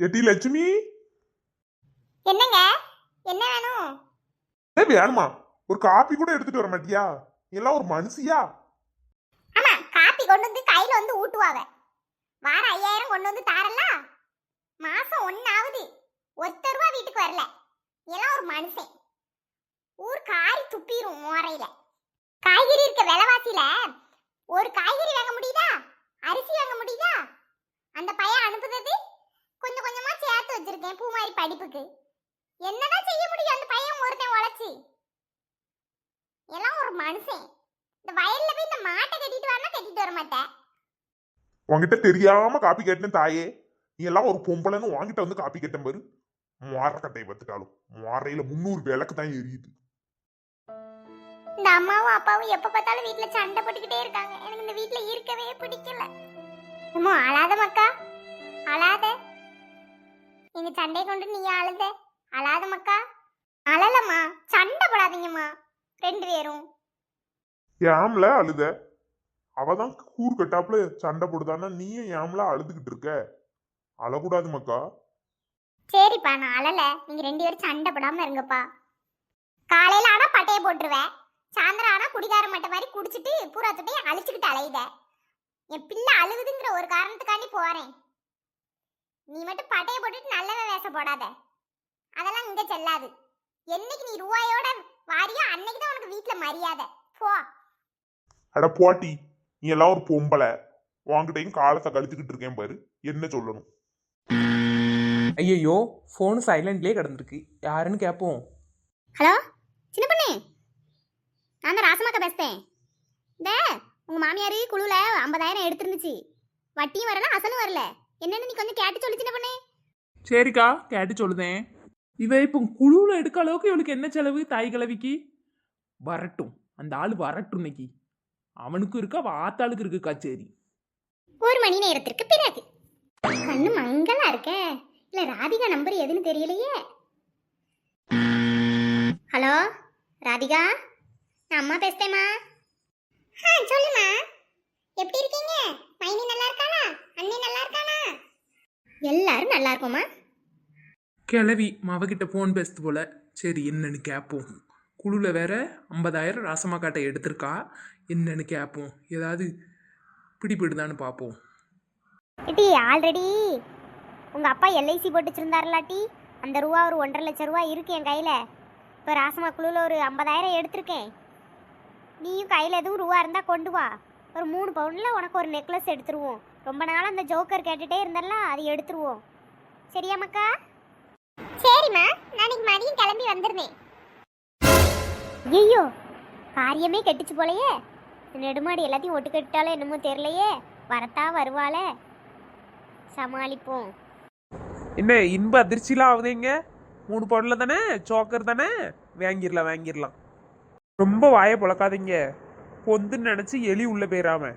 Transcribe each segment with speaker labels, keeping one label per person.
Speaker 1: எட்டி லட்சுமி
Speaker 2: என்னங்க? என்ன வேணும்?
Speaker 1: ஏ வேணுமா? ஒரு காப்பி கூட எடுத்துட்டு வர மாட்டியா? நீ எல்லாம் ஒரு மனுஷியா?
Speaker 2: ஆமா காப்பி கொண்டு வந்து கையில வந்து ஊட்டுவாவ. வார ஐயாயிரம் கொண்டு வந்து தாரல? மாசம் ஒன்னாவது ஒத்த ரூபா வீட்டுக்கு வரல. நீ எல்லாம் ஒரு மனுஷன். ஊர் காரி துப்பிரும் மோரையில காய்கறி இருக்க விலைவாசியில ஒரு காய்கறி வாங்க முடியுதா? அரிசி வாங்க முடியுதா? அந்த பையன் அனுப்புறது கொஞ்சம் கொஞ்சமா சேர்த்து வச்சிருக்கேன் பூமாரி படிப்புக்கு. என்னதான் செய்ய முடியும்? அந்த பையன் ஒருத்தன் உழைச்சி. எல்லாம் ஒரு மனுஷன். இந்த வயல்ல போய் இந்த மாட்டை கட்டிட்டு வரனா கட்டிட்டு வர மாட்டேன்
Speaker 1: உன்கிட்ட தெரியாம காப்பி கேட்டேன் தாயே. நீ எல்லாம் ஒரு பொம்பளைன்னு உன்கிட்ட வந்து காப்பி கேட்டேன் பாரு. மொரக்கட்டையை பத்துட்டாலும் மொறையில முந்நூறு விளக்கு தான் எரியுது
Speaker 2: இந்த அம்மாவும் அப்பாவும் எப்ப பார்த்தாலும் வீட்ல சண்டை போட்டுக்கிட்டே இருக்காங்க. எனக்கு இந்த வீட்ல இருக்கவே பிடிக்கல. அம்மா அழாத மக்கா? அழாத. எங்க சண்டை கொண்டு நீ அழுத? அழாத மக்கா. அழலம்மா. சண்டை போடாதீங்கம்மா. ரெண்டு பேரும்.
Speaker 1: ஏம்ல அழுத? அவதான் கூறு கட்டாப்புல சண்டை போடுதானா நீயும் ஏம்ல அழுதுகிட்டு இருக்க? அழக்கூடாது மக்கா.
Speaker 2: சரிப்பா நான் அழல. நீங்க ரெண்டு பேரும் சண்டை போடாம இருங்கப்பா. காலையில ஆனா பட்டைய போட்டுருவேன். சாயந்தரம் ஆனா குடிகார மட்டை மாதிரி குடிச்சிட்டு பூரா தொட்டையும் அழிச்சுக்கிட்டு அலையுத. என் பிள்ளை அழுகுதுங்கிற ஒரு காரணத்துக்காண்டி போறேன். நீ மட்டும் பட்டைய போட்டுட்டு நல்லவன் வேஷம் போடாத. அதெல்லாம் இங்க செல்லாது. என்னைக்கு நீ ரூபாயோட வாரியோ அன்னைக்கு தான் உனக்கு வீட்ல மரியாதை. போ.
Speaker 1: அட போட்டி நீ எல்லாம் ஒரு பொம்பளை. உன்கிட்டயும் காலத்தை கழிச்சுக்கிட்டு இருக்கேன் பாரு. என்ன சொல்லணும்?
Speaker 3: ஐயையோ ஃபோன் சைலண்ட்லேயே கிடந்திருக்கு. யாருன்னு கேட்போம்
Speaker 2: ஹலோ சின்ன பொண்ணு. நான் தான் ராசமாக்கா பேசுறேன். இந்த உங்க மாமியார் குழுல ஐம்பதாயிரம் எடுத்துருந்துச்சு. வட்டியும் வரல அசலும் வரல. என்னன்னு நீ கொஞ்சம் கேட்டு சொல்லு சின்ன பொண்ணு.
Speaker 3: சரிக்கா கேட்டு சொல்லுதேன். இவ இப்போ குழுவில் எடுக்க அளவுக்கு இவளுக்கு என்ன செலவு தாய் கிழவிக்கு? வரட்டும். அந்த ஆள் வரட்டும் இன்னைக்கு. அவனுக்கும் இருக்கா ஆத்தாளுக்கு இருக்கு கச்சேரி.
Speaker 2: ஒரு மணி நேரத்திற்கு பிறகு. கண்ணு மங்கலா இருக்க? இல்ல ராதிகா நம்பர் எதுன்னு தெரியலையே? ஹலோ ராதிகா? நான் அம்மா பேசுறேம்மா. ஆ சொல்லுமா எப்படி இருக்கீங்க? மைனி நல்லா இருக்கானா அண்ணி நல்லா இருக்கானா எல்லாரும் நல்லா இருக்கோமா
Speaker 3: கிளவி மவகிட்ட ஃபோன் பேசுது போல. சரி என்னன்னு கேட்போம் குழுவில் வேற ஐம்பதாயிரம் ராசமாக்காட்டை எடுத்திருக்கா. என்னன்னு கேட்போம் ஏதாவது பிடிபடுதான்னு பார்ப்போம்
Speaker 2: ஏட்டி ஆல்ரெடி உங்க அப்பா எல்ஐசி போட்டு வச்சிருந்தாருலாட்டி. அந்த ரூபா ஒரு ஒன்றரை லட்சம் ரூபா இருக்கு என் கையில. இப்போ ராசமா குழுவில் ஒரு ஐம்பதாயிரம் எடுத்திருக்கேன். நீயும் கையில் எதுவும் ரூபா இருந்தால் கொண்டு வா. ஒரு மூணு பவுனில் உனக்கு ஒரு நெக்லஸ் எடுத்துருவோம். ரொம்ப நாள் அந்த ஜோக்கர் கேட்டுகிட்டே இருந்தல்ல அதை எடுத்துருவோம். சரியா மக்கா? சரிம்மா நாளைக்கு மதியம் கிளம்பி வந்துருந்தேன். ஐயோ காரியமே கெட்டுச்சு போலையே. நெடுமாடி எல்லாத்தையும் ஒட்டு கட்டாலும் என்னமோ தெரியலையே. வரத்தா வருவாளே. சமாளிப்போம்.
Speaker 3: என்ன இன்ப அதிர்ச்சிலாம் ஆகுதுங்க? மூணு பவுனில் தானே? சோக்கர் தானே? வாங்கிடலாம் வாங்கிடலாம் ரொம்ப வாயை பொழக்காதீங்க. பொந்துன்னு நினச்சி எலி உள்ள போயிடாம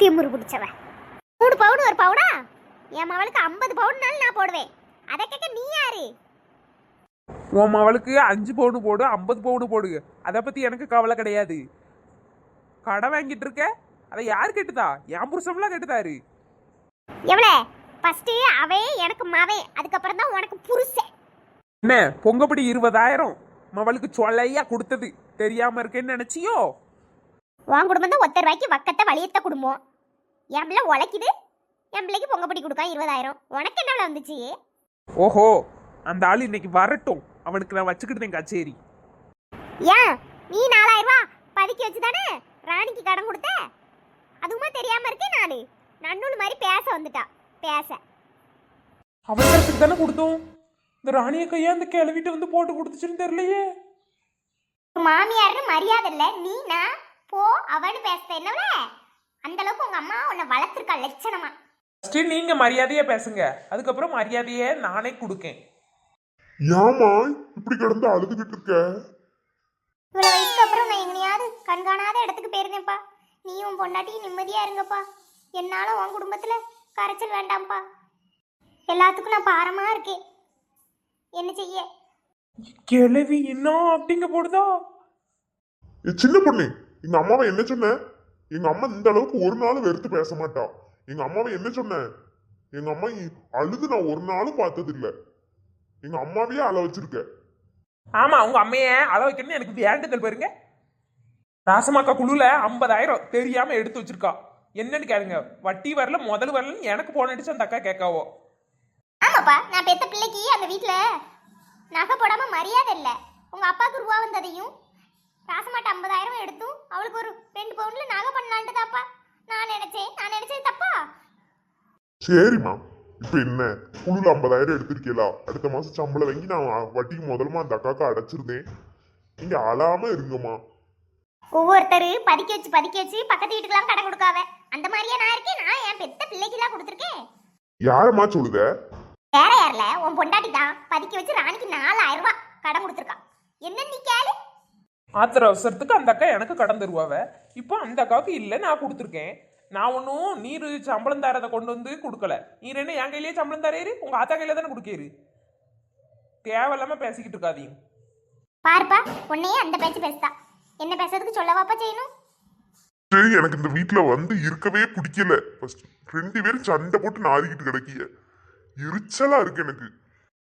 Speaker 2: திமுரு பிடிச்சவ. மூணு பவுன் ஒரு பவுனா? என் மவளுக்கு ஐம்பது பவுன்னாலும் நான் போடுவேன். அதை கேட்க நீ யாரு?
Speaker 3: உன் மவளுக்கு அஞ்சு பவுனு போடு ஐம்பது பவுனு போடு. அதை பற்றி எனக்கு கவலை கிடையாது. கடை வாங்கிட்டு இருக்க? அதை யார் கேட்டுதா? என் புருஷம்லாம் கேட்டுதாரு.
Speaker 2: எவ்வளோ ஃபர்ஸ்ட் அவன் எனக்கு மவன் அதுக்கப்புறம் தான் உனக்கு புருஷன்.
Speaker 3: என்ன? பொங்கப்படி இருபதாயிரம். மவளுக்கு சொல்லையா கொடுத்தது. தெரியாம இருக்கேன்னு நினைச்சியோ?
Speaker 2: உன் குடும்பம் தான் ஒத்த ரூபாய்க்கு வக்கத்தை வலியத்த குடும்பம் என் பிள்ளை உழைக்குது என் பிள்ளைக்கு பொங்கப்படி கொடுக்கா இருபதாயிரம். உனக்கு என்ன வந்துச்சு?
Speaker 3: ஓஹோ அந்த ஆள் இன்னைக்கு வரட்டும். அவனுக்கு நான் வச்சுக்கிட்டேன் கச்சேரி.
Speaker 2: ஏன்? நீ நாலாயிரம் ரூபா பதுக்கி வச்சு தானே ராணிக்கு கடன் கொடுத்த? அதுவுமா தெரியாம இருக்கேன் நானு. நன்னூல் மாதிரி பேச வந்துட்டா. பேச.
Speaker 3: அவசரத்துக்கு தானே கொடுத்தோம். இந்த ராணிய கையா அந்த கிளவிட்டு வந்து போட்டு கொடுத்துச்சுன்னு தெரியலையே.
Speaker 2: மாமியார்னு மரியாதை இல்ல. நீ நான் போ அவன்னு பேச என்னவல அந்த அளவுக்கு உங்க அம்மா உன்னை வளர்த்துருக்கா லட்சணமா.
Speaker 3: ஃபர்ஸ்ட் நீங்க மரியாதையா பேசுங்க. அதுக்கப்புறம் மரியாதையை நானே கொடுக்கேன்.
Speaker 1: ஏமா இப்படி கிடந்து அழுதுகிட்டு இருக்க?
Speaker 2: இவ்வளவு வயசுக்கு அப்புறம் நான் எங்கனையாவது கண்காணாத இடத்துக்கு போயிருந்தேன்ப்பா. நீயும் பொண்டாட்டி நிம்மதியா இருங்கப்பா. என்னால உன் குடும்பத்துல கரைச்சல் வேண்டாம்ப்பா. எல்லாத்துக்கும் நான் பாரமா இருக்கேன். என்ன செய்ய?
Speaker 3: கிளவி என்ன அப்படிங்க போடுதா?
Speaker 1: ஏ, சின்ன பொண்ணு எங்க அம்மாவை என்ன சொன்ன? எங்க அம்மா இந்த அளவுக்கு ஒரு நாள் வெறுத்து பேச மாட்டா. எங்க அம்மாவை என்ன சொன்ன? எங்க அம்மா அழுது நான் ஒரு நாளும் பார்த்தது இல்ல எங்க அம்மாவையே அழ வச்சிருக்க.
Speaker 3: ஆமா உங்க அம்மைய அழ வைக்கணும்னு எனக்கு வேண்டுதல் பாருங்க. ராசமாக்கா குழுல ஐம்பதாயிரம் தெரியாம எடுத்து வச்சிருக்கா. என்னன்னு கேளுங்க. வட்டி வரல முதல் வரலன்னு எனக்கு போன் அடிச்சு அந்த அக்கா கேட்காவோ?
Speaker 2: ஆமாப்பா நான் பெத்த பிள்ளைக்கு அந்த வீட்ல நகை போடாம மரியாதை இல்லை. உங்க அப்பாவுக்கு ரூபா வந்ததையும் ராசமாட்ட ஐம்பதாயிரம் எடுத்தும் அவளுக்கு ஒரு ரெண்டு பவுன்ல நகை பண்ணலான்ட்டு தாப்பா. நான் நினைச்சேன். நான் நினைச்சது தப்பா?
Speaker 1: சரிம்மா இப்ப என்ன? குழுல ஐம்பதாயிரம் எடுத்திருக்கீங்களா அடுத்த மாசம் சம்பளம் வாங்கி நான் வட்டிக்கு முதல்ல அந்த அக்காக்கு அடைச்சிருந்தேன். நீங்க அழாம இருங்கம்மா.
Speaker 2: ஒவ்வொருத்தர் பதுக்கி வச்சு பதுக்கி வச்சு பக்கத்து வீட்டுக்கெல்லாம் கடன் கொடுக்காவ அந்த மாதிரியா நான் இருக்கேன்? நான் என் பெத்த பிள்ளைக்கெல்லாம் கொடுத்துருக்கேன்.
Speaker 1: யாரம்மா சொல்லுத?
Speaker 2: வேற யாரில்ல உன் பொண்டாட்டி தான் பதுக்கி வச்சு ராணிக்கு நாலாயிரம் ரூபாய் கடன் கொடுத்துருக்கான் என்ன நீ கேளு.
Speaker 3: ஆத்திர அவசரத்துக்கு அந்த அக்கா எனக்கு கடன் தருவாவ. இப்போ அந்த அக்காவுக்கு இல்லை நான் கொடுத்துருக்கேன். நான் ஒன்றும் நீர் சம்பளம் தரதை கொண்டு வந்து கொடுக்கல. நீர் என்ன என் கையிலேயே சம்பளம் தரேரு? உங்க ஆத்தா கையில தானே கொடுக்கேரு? தேவையில்லாம பேசிக்கிட்டு இருக்காதீங்க.
Speaker 2: பாருப்பா உன்னையே அந்த பேச்சு பேசுதா. என்ன பேசுறதுக்கு சொல்லவாப்பா செய்யணும்?
Speaker 1: சரி எனக்கு இந்த வீட்ல வந்து இருக்கவே பிடிக்கல. ஃபர்ஸ்ட் ரெண்டு பேரும் சண்டை போட்டு நாரிக்கிட்டு கிடக்கிய. எரிச்சலா இருக்கு எனக்கு.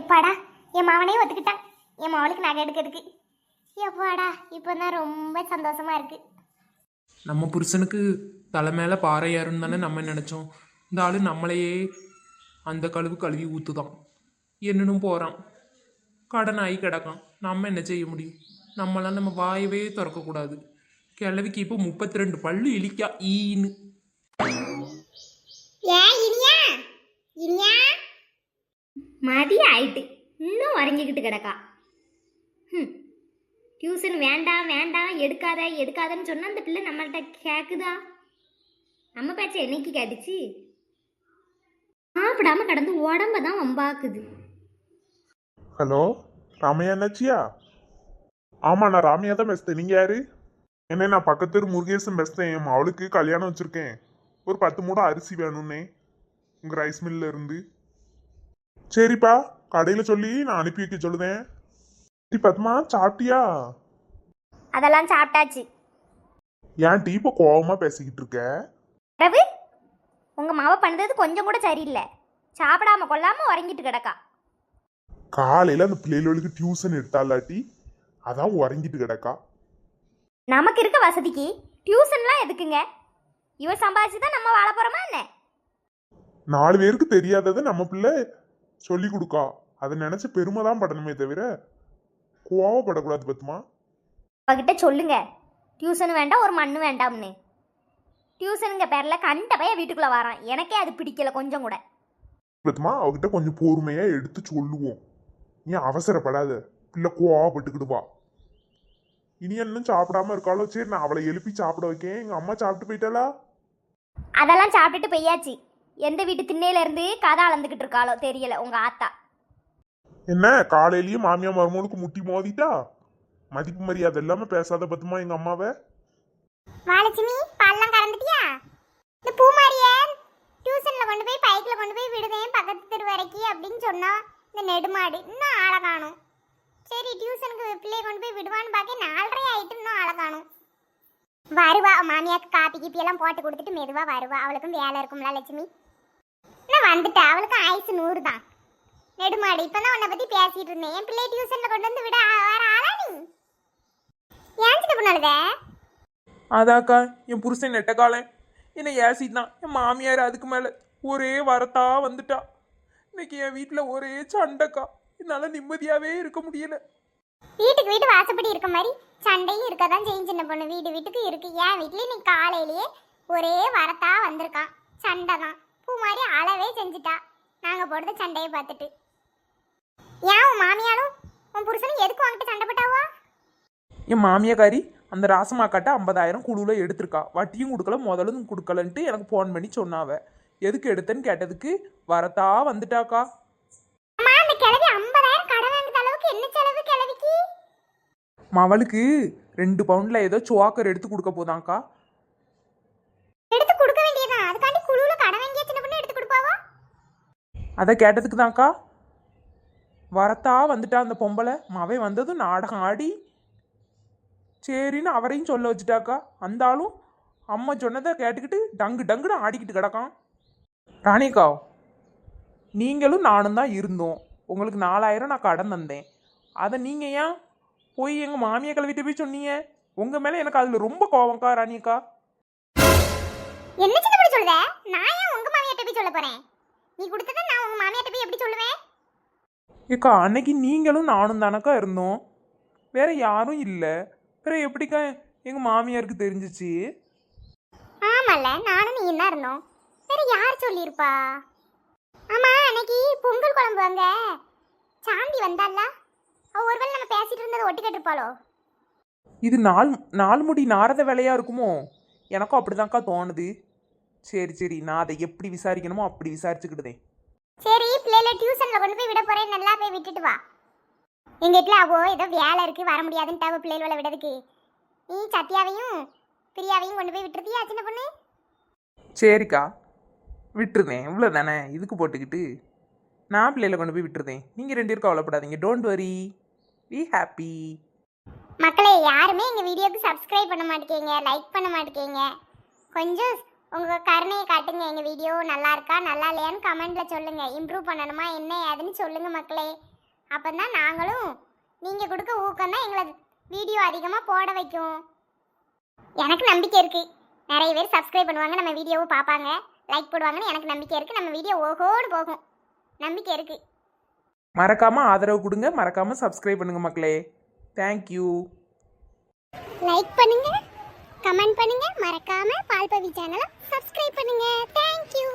Speaker 2: எப்பாடா என் மாவனே ஒத்துக்கிட்டான். என் மாவளுக்கு நகை எடுக்கிறதுக்கு. எப்பாடா இப்போ தான் ரொம்ப சந்தோஷமா இருக்கு.
Speaker 3: நம்ம புருஷனுக்கு தலை மேலே பாறை ஏறுன்னு தானே நம்ம நினச்சோம். இந்த ஆளு நம்மளையே அந்த கழுவு கழுவி ஊற்றுதான் என்னனும் போகிறான் கடன் ஆகி கிடக்கான். நம்ம என்ன செய்ய முடியும்? நம்மளாம் நம்ம வாயவே திறக்கக்கூடாது கிழவிக்கு இப்போ முப்பத்தி ரெண்டு பல்லு இழிக்கா ஈன்னு.
Speaker 2: மதியம் ஆயிட்டு இன்னும் உறங்கிக்கிட்டு கிடக்கா. ம் டியூஷன் வேண்டாம் வேண்டாம் எடுக்காத எடுக்காதன்னு சொன்னால் அந்த பிள்ளை நம்மள்ட்ட கேட்குதா நம்ம பேச்ச என்னைக்கு கேட்டுச்சு? சாப்பிடாம கடந்து உடம்ப தான் வம்பாக்குது.
Speaker 1: ஹலோ ராமையா என்னாச்சியா? ஆமா நான் ராமையா தான் பேசுறேன். நீங்க யாரு? என்ன நான் பக்கத்து முருகேசன் பேசுறேன். என் அவளுக்கு கல்யாணம் வச்சிருக்கேன். ஒரு பத்து மூடை அரிசி வேணும்னே. உங்க ரைஸ் மில்ல இருந்து. சரிப்பா கடையில் சொல்லி நான் அனுப்பி வைக்க சொல்லுதேன். டி பத்மா சாப்பிட்டியா?
Speaker 2: அதெல்லாம் சாப்பிட்டாச்சு.
Speaker 1: ஏன் டீ இப்போ கோவமா பேசிக்கிட்டு இருக்க?
Speaker 2: ரவி உங்க மாவ பண்ணது கொஞ்சம் கூட சரியில்லை. சாப்பிடாம கொள்ளாம உறங்கிட்டு கிடக்கா.
Speaker 1: காலையில அந்த பிள்ளைகளுக்கு டியூஷன் எடுத்தாலாட்டி அதான் உறங்கிட்டு கிடக்கா.
Speaker 2: நமக்கு இருக்க வசதிக்கு டியூஷன்லாம் எதுக்குங்க? இவ சம்பாதிச்சு தான் நம்ம வாழ போறோமா என்ன?
Speaker 1: நாலு பேருக்கு தெரியாததை நம்ம பிள்ளை சொல்லி கொடுக்கா. அதை நினைச்சு பெருமை தான் படணுமே தவிர கோவப்படக்கூடாது பத்துமா?
Speaker 2: அவகிட்ட சொல்லுங்க. டியூஷன் வேண்டாம் ஒரு மண்ணு வேண்டாம்னு. டியூஷனுங்க பேர்ல கண்ட பைய வீட்டுக்குள்ள வரான். எனக்கே அது பிடிக்கல கொஞ்சம் கூட.
Speaker 1: பத்துமா அவகிட்ட கொஞ்சம் பொறுமையா எடுத்து சொல்லுவோம். நீ அவசரப்படாத. பிள்ளை கோவப்பட்டுக்கிடுவா. இனி இன்னும் சாப்பிடாம இருக்காளோ? சரி நான் அவளை எழுப்பி சாப்பிட வைக்கேன். எங்க அம்மா சாப்பிட்டு போயிட்டாளா?
Speaker 2: அதெல்லாம் சாப்பிட்டுட்டு போயாச்சு. எந்த வீட்டு திண்ணையில இருந்து கதை அளந்துக்கிட்டு இருக்காளோ தெரியல. உங்க ஆத்தா.
Speaker 1: என்ன காலையிலயும் மாமியா மருமகளுக்கு முட்டி மோதிட்டா? மதிப்பு மரியாதை இல்லாம பேசாத பத்துமா எங்க அம்மாவை?
Speaker 2: வாலட்சுமி பால்லாம் கறந்துட்டியா? இந்த பூமாரியே டியூஷன்ல கொண்டு போய் பைக்ல கொண்டு போய் விடுதேன் பக்கத்து தெரு வரைக்கும் அப்படின்னு சொன்னா இந்த நெடுமாடு இன்னும் ஆளை காணும். சரி டியூஷனுக்கு பிள்ளைய கொண்டு போய் விடுவான்னு பார்க்க நாலரை ஆயிட்டு இன்னும் ஆளை காணும். வருவா மாமியாக்கு காப்பி கீப்பி எல்லாம் போட்டு கொடுத்துட்டு மெதுவா வருவா. அவளுக்கும் வேலை இருக்கும்ல லட்சுமி. நான் வந்துட்டா. அவளுக்கும் ஆயுசு நூறு தான் நெடுமாடு இப்பதான் உன்னை பத்தி பேசிட்டு இருந்தேன். என் பிள்ளைய டியூஷன்ல கொண்டு வந்து விட வர ஆளா நீ? ஏன் சின்ன பொண்ணு
Speaker 3: அதாக்கா என் புருஷன் நெட்டக்காலன் என்னை ஏசிட்டான் என் மாமியார் அதுக்கு மேலே ஒரே வரத்தா வந்துட்டா. இன்னைக்கு என் வீட்டில் ஒரே சண்டைக்கா. என்னால் நிம்மதியாகவே இருக்க முடியல.
Speaker 2: வீட்டுக்கு வீட்டு வாசப்படி இருக்க மாதிரி சண்டையும் இருக்க தான் செய்யும் சின்ன பொண்ணு. வீடு வீட்டுக்கு இருக்கு. என் வீட்லயும் நீ காலையிலேயே ஒரே வரத்தா வந்திருக்கான். சண்டை தான் பூ மாதிரி அளவே செஞ்சுட்டா. நாங்க போடுற சண்டையை பார்த்துட்டு. ஏன் உன் மாமியாரும் உன் புருஷனும் எதுக்கு வாங்கிட்டு சண்டை போட்டாவா?
Speaker 3: என் மாமியாக்காரி அந்த ராசமாக்காட்ட ஐம்பதாயிரம் குழுவில் எடுத்திருக்கா. வட்டியும் கொடுக்கல முதலும் கொடுக்கலன்ட்டு எனக்கு ஃபோன் பண்ணி சொன்னாவ. எதுக்கு எடுத்தேன்னு கேட்டதுக்கு வரத்தா வந்துட்டாக்கா.
Speaker 2: அம்மா அந்த கிழவி ஐம்பதாயிரம் கடன் வாங்குற அளவுக்கு என்ன செலவு கிழவிக்கு?
Speaker 3: மவளுக்கு ரெண்டு பவுண்டில் ஏதோ சோக்கர் எடுத்து கொடுக்க போதாங்க்கா.
Speaker 2: எடுத்து கொடுக்க வேண்டியதான் அதுக்காண்டி குழுவுல கடன் வாங்கிய சின்ன பொண்ணு எடுத்து கொடுப்பாவா?
Speaker 3: அதை கேட்டதுக்கு தான்க்கா வரத்தா வந்துட்டா அந்த பொம்பளை. மவன் வந்ததும் நாடகம் ஆடி சரின்னு அவரையும் சொல்ல வச்சுட்டாக்கா. அந்த ஆளும் அம்மா சொன்னதை கேட்டுக்கிட்டு டங்கு டங்குன்னு ஆடிக்கிட்டு கிடக்கான். ராணிக்கா நீங்களும் நானும் தான் இருந்தோம். உங்களுக்கு நாலாயிரம் நான் கடன் தந்தேன். அதை நீங்கள் ஏன் போய் எங்கள் மாமியை கழுவிட்டு போய் சொன்னீங்க? உங்கள் மேலே எனக்கு அதில் ரொம்ப கோவம்க்கா ராணிக்கா.
Speaker 2: என்ன சின்ன பொண்ணு நான் ஏன் உங்க மாமியார்ட்ட போய் சொல்ல போறேன்? நீ கொடுத்ததை நான் உங்க மாமியாட்ட போய் எப்படி சொல்லுவேன்?
Speaker 3: ஏக்கா அன்னைக்கு நீங்களும் நானும் தானக்கா இருந்தோம். வேற யாரும் இல்லை. வேற எப்படிக்கா எங்கள் மாமியாருக்கு தெரிஞ்சிச்சு?
Speaker 2: ஆமால நானும் நீ தான் இருந்தோம். வேற யார் சொல்லியிருப்பா? ஆமா அன்னைக்கு பொங்கல் குழம்பு அங்க. சாந்தி வந்தால அவ ஒருவேளை நம்ம பேசிட்டு இருந்ததை ஒட்டி கேட்டிருப்பாளோ?
Speaker 3: இது நாள் நாலு முடி நாரத வேலையாக இருக்குமோ? எனக்கும் அப்படிதான்க்கா தோணுது. சரி சரி நான் அதை எப்படி விசாரிக்கணுமோ அப்படி விசாரிச்சுக்கிடுதேன்
Speaker 2: சரி பிள்ளைல டியூஷன்ல கொண்டு போய் விட போறேன் நல்லா போய் விட்டுட்டு வா. எங்க வீட்டுல அவோ ஏதோ வேலை இருக்கு வர முடியாதுன்ட்டு அவ பிள்ளைகளை விடுறதுக்கு. நீ சத்யாவையும் பிரியாவையும் கொண்டு போய் விட்டுருதியா சின்ன பொண்ணு?
Speaker 3: சரிக்கா. விட்டுருந்தேன் இவ்வளோ தானே? இதுக்கு போட்டுக்கிட்டு. நான் பிள்ளையில கொண்டு போய் விட்டுருந்தேன் நீங்கள் ரெண்டு பேரும் கவலைப்படாதீங்க. டோன்ட் வரி பி ஹாப்பி
Speaker 2: மக்களே யாருமே எங்க வீடியோக்கு சப்ஸ்கிரைப் பண்ண மாட்டேங்க லைக் பண்ண மாட்டேங்க கொஞ்சம் உங்க கருணையை காட்டுங்க. எங்க வீடியோ நல்லா இருக்கா நல்லா இல்லையான்னு கமெண்ட்ல சொல்லுங்க. இம்ப்ரூவ் பண்ணணுமா என்ன ஏதுன்னு சொல்லுங்க மக்களே. அப்பதான் நாங்களும் நீங்க கொடுக்க ஊக்கம் தான் எங்களை வீடியோ அதிகமா போட வைக்கும். எனக்கு நம்பிக்கை இருக்கு. நிறைய பேர் சப்ஸ்கிரைப் பண்ணுவாங்க நம்ம வீடியோவை பார்ப்பாங்க. லைக் போடுவாங்கன்னு எனக்கு நம்பிக்கை இருக்கு. நம்ம வீடியோ ஓஹோடு போகும். நம்பிக்கை இருக்கு.
Speaker 3: மறக்காமல் ஆதரவு கொடுங்க. மறக்காமல் சப்ஸ்கிரைப் பண்ணுங்க மக்களே. தேங்க்யூ
Speaker 2: லைக் பண்ணுங்க. கமெண்ட் பண்ணுங்க. மறக்காம பால்பவி சேனலை சப்ஸ்கிரைப் பண்ணுங்க. தேங்க்யூ